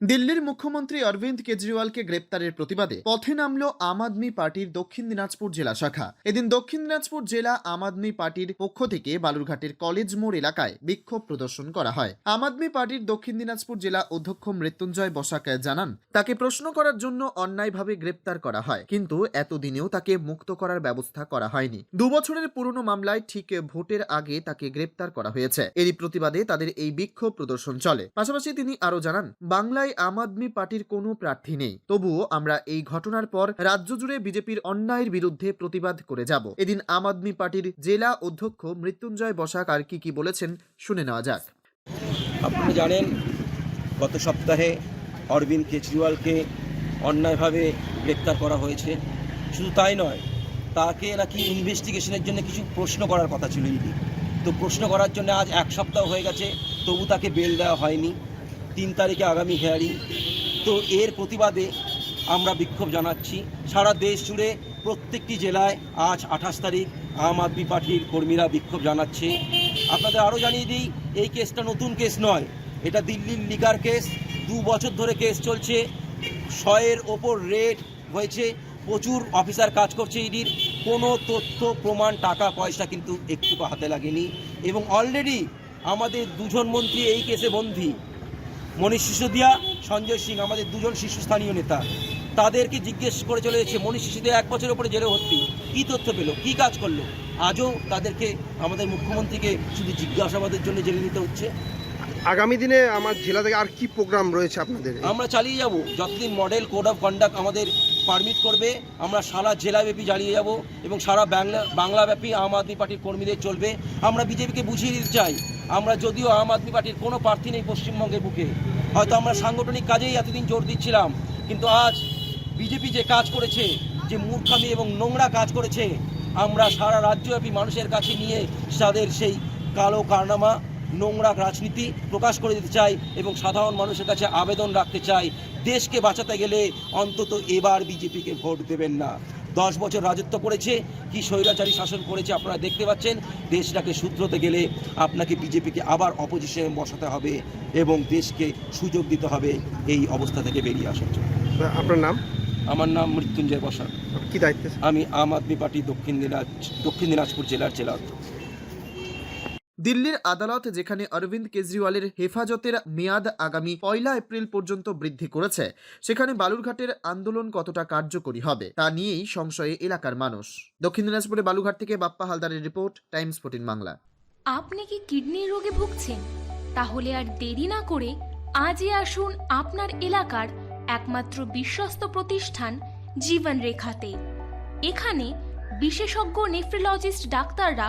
দিল্লির মুখ্যমন্ত্রী অরবিন্দ কেজরিওয়ালকে গ্রেপ্তারের প্রতিবাদে পথে নামল আম আদমি পার্টির দক্ষিণ দিনাজপুর জেলা শাখা। এদিন দক্ষিণ দিনাজপুর জেলা আম আদমি পার্টির পক্ষ থেকে বালুরঘাটের কলেজ মোড় এলাকায় বিক্ষোভ প্রদর্শন করা হয়। আম আদমি পার্টির দক্ষিণ দিনাজপুর জেলা অধ্যক্ষ মৃত্যুঞ্জয় বসাক জানান, তাকে প্রশ্ন করার জন্য অন্যায়ভাবে গ্রেপ্তার করা হয়, কিন্তু এতদিনেও তাকে মুক্ত করার ব্যবস্থা করা হয়নি। দু বছরের পুরনো মামলায় ঠিক ভোটের আগে তাকে গ্রেপ্তার করা হয়েছে। এরই প্রতিবাদে তাদের এই বিক্ষোভ প্রদর্শন চলে। পাশাপাশি তিনি আরও জানান, বাংলায় আম আদমি পার্টির কোনো প্রার্থী নেই। তবুও আমরা এই ঘটনার পর রাজ্য জুড়ে বিজেপির অন্যায়ের বিরুদ্ধে প্রতিবাদ করে যাব। এদিন আম আদমি পার্টির জেলা অধ্যক্ষ মৃত্যুঞ্জয় বসাক আর কি কি বলেছেন শুনে নেওয়া যাক। আপনারা জানেন, গত সপ্তাহে অরবিন্দ কেজরিওয়ালকে অন্যায়ভাবে গ্রেপ্তার করা হয়েছে। শুধু তাই নয়, তাকে নাকি ইনভেস্টিগেশনের জন্য কিছু প্রশ্ন করার কথা ছিল ইডি তো প্রশ্ন করার জন্য আজ এক সপ্তাহ হয়ে গেছে, তবু তাকে বেল দেওয়া হয়নি। তিন তারিখে আগামী হেয়ারিং তো এর প্রতিবাদে আমরা বিক্ষোভ জানাচ্ছি। সারা দেশ জুড়ে প্রত্যেকটি জেলায় আজ আঠাশ তারিখ আম আদমি পার্টির কর্মীরা বিক্ষোভ জানাচ্ছে। আপনাদের আরও জানিয়ে দিই, এই কেসটা নতুন কেস নয়। এটা দিল্লির লিগার কেস। দু বছর ধরে কেস চলছে। শয়ের ওপর রেট হয়েছে। প্রচুর অফিসার কাজ করছে ইডির। কোনো তথ্য, প্রমাণ, টাকা, পয়সা কিন্তু একটু হাতে লাগেনি। এবং অলরেডি আমাদের দুজন মন্ত্রী এই কেসে বন্দী। মনীষ সিসোদিয়া সঞ্জয় সিং আমাদের দুজন শীর্ষস্থানীয় নেতা। তাদেরকে জিজ্ঞেস করে চলে এসেছে মনীষ সিসোদিয়া এক বছরের উপরে জেলে ভর্তি। কী তথ্য পেল? কী কাজ করল? আজও তাদেরকে আমাদের মুখ্যমন্ত্রীকে শুধু জিজ্ঞাসাবাদের জন্য জেলে নিতে হচ্ছে। আগামী দিনে আমার জেলা থেকে আর কি প্রোগ্রাম রয়েছে আপনাদের? আমরা চালিয়ে যাব। যতদিন মডেল কোড অফ কন্ডাক্ট আমাদের পারমিট করবে আমরা সারা জেলাব্যাপী চালিয়ে যাব এবং সারা বাংলা বাংলাব্যাপী আম আদমি পার্টির কর্মীদের চলবে। আমরা বিজেপিকে বুঝিয়ে দিতে চাই। আমরা যদিও আম আদমি পার্টির কোনো প্রার্থী নেই পশ্চিমবঙ্গের বুকে। হয়তো আমরা সাংগঠনিক কাজেই এতদিন জোর দিচ্ছিলাম, কিন্তু আজ বিজেপি যে কাজ করেছে, যে মূর্খামি এবং নোংরা কাজ করেছে, আমরা সারা রাজ্যব্যাপী মানুষের কাছে নিয়ে তাদের সেই কালো কারনামা, নোংরা রাজনীতি প্রকাশ করে দিতে চাই এবং সাধারণ মানুষের কাছে আবেদন রাখতে চাই। দেশকে বাঁচাতে গেলে অন্তত এবার বিজেপিকে ভোট দেবেন না। দশ বছর রাজত্ব করেছে কি স্বৈরাচারী শাসন করেছে আপনারা দেখতে পাচ্ছেন। দেশটাকে সূত্রতে গেলে আপনাকে বিজেপিকে আবার অপোজিশনে বসাতে হবে এবং দেশকে সুযোগ দিতে হবে এই অবস্থা থেকে বেরিয়ে আসার জন্য। আপনার নাম? আমার নাম মৃত্যুঞ্জয় বসাক। কি দায়িত্ব? আমি আম আদমি পার্টি দক্ষিণ দিনাজ দক্ষিণ দিনাজপুর জেলার জেলা। দিল্লির আদালত, যেখানে অরবিন্দ কেজরিওয়ালের হেফাজতের মেয়াদ আগামী পয়লা এপ্রিল পর্যন্ত বৃদ্ধি করেছে, সেখানে বালুরঘাটের আন্দোলন কতটা কার্যকরী হবে, তা নিয়েই সংশয়ে এলাকার মানুষ। দক্ষিণ দিনাজপুরে বালুঘাট থেকে বাপ্পা হালদারের রিপোর্ট, টাইমস ফোর্টিন বাংলা। আপনি কি কিডনির রোগে ভুগছেন? তাহলে আর দেরি না করে আজই আসুন আপনার এলাকার একমাত্র বিশ্বস্ত প্রতিষ্ঠান জীবন রেখাতে এখানে বিশেষজ্ঞ নেফ্রোলজিস্ট ডাক্তাররা